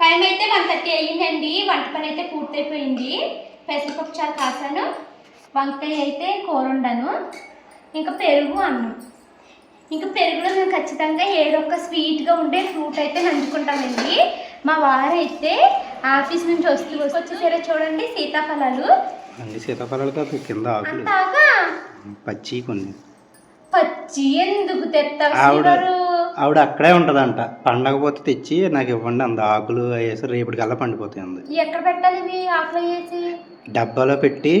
Time అయితే one thirty అయ్యిందండి. వంట పని అయితే పూర్తయిపోయింది. పెసరపప్పు చారు కాసాను. వంకాయ అయితే కూర వండాను. ఇంకా పెరుగు అన్నం. ఇంకా పెరుగులో మేము ఖచ్చితంగా ఏదో ఒక స్వీట్గా ఉండే ఫ్రూట్ అయితే నంచుకుంటామండి. మా వారైతే ఆఫీస్ నుంచి వస్తూ వచ్చేసారో చూడండి సీతాఫలాలు. సీతాఫలాలు కాదు కింద పచ్చి కొన్ని. పచ్చి ఎందుకు తెస్తావు ఆవిడ అక్కడే ఉంటుందంట. పండగపోతే తెచ్చి నాకు ఇవ్వండి అంద. ఆకులు వేసి రేపటికల్లా పండిపోతాయి అంది. ఎక్కడ పెట్టాలి ఇవి ఆకులు వేసి డబ్బాలో పెట్టి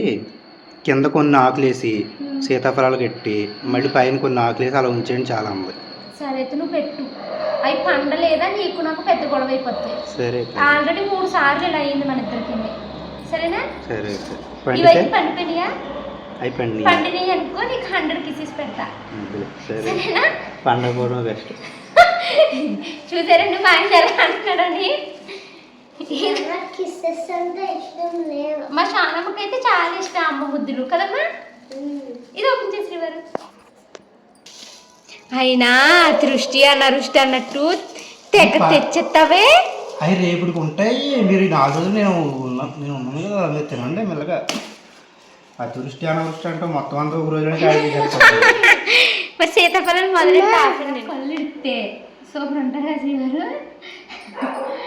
కింద కొన్ని ఆకులు వేసి సీతాఫలాలు కట్టి మళ్ళీ పైన కొన్ని ఆకులు వేసి అలా ఉంచేయండి చాలా ఉంది సరే అయితే నువ్వు పెట్టు. అవి పండలేదా? నీకు నాకు పెద్ద గొడవ అయిపోతాయి సరే. ఆల్రెడీ మూడు సార్లు ఇలా అయింది మన ఇద్దరికి సరేనా? సరే ఇవైతే పండిపోయినాయా? పండి పండినాయి. అనుకో నీకు హండ్రెడ్ కిసెస్ పెడతా. సరే. సరేనా? పండగ బెస్ట్. చూసారండి మా ఆయన ఎలా అంటున్నాడని మా శానమ్మకి అయితే చాలా ఇష్టం అమ్మ బుద్ధులు కదమ్మా? ఇది ఓపెన్ చేసి వారు అయినా దృష్టి అన్నరుష్టి అన్నట్టు తెగ తెచ్చేస్తావే అవి రేపటికి ఉంటాయి మీరు ఈ నాలుగు రోజులు నేను నేను ఉన్నాను కదా మీరు తినండి మెల్లగా. అదృష్టి అనవృష్టి అంటే మొత్తం అంతా ఒక చేసేస్తారు. మరి సీతాఫలం మొదలెట్టి కళ్ళు ఇడితే సూపర్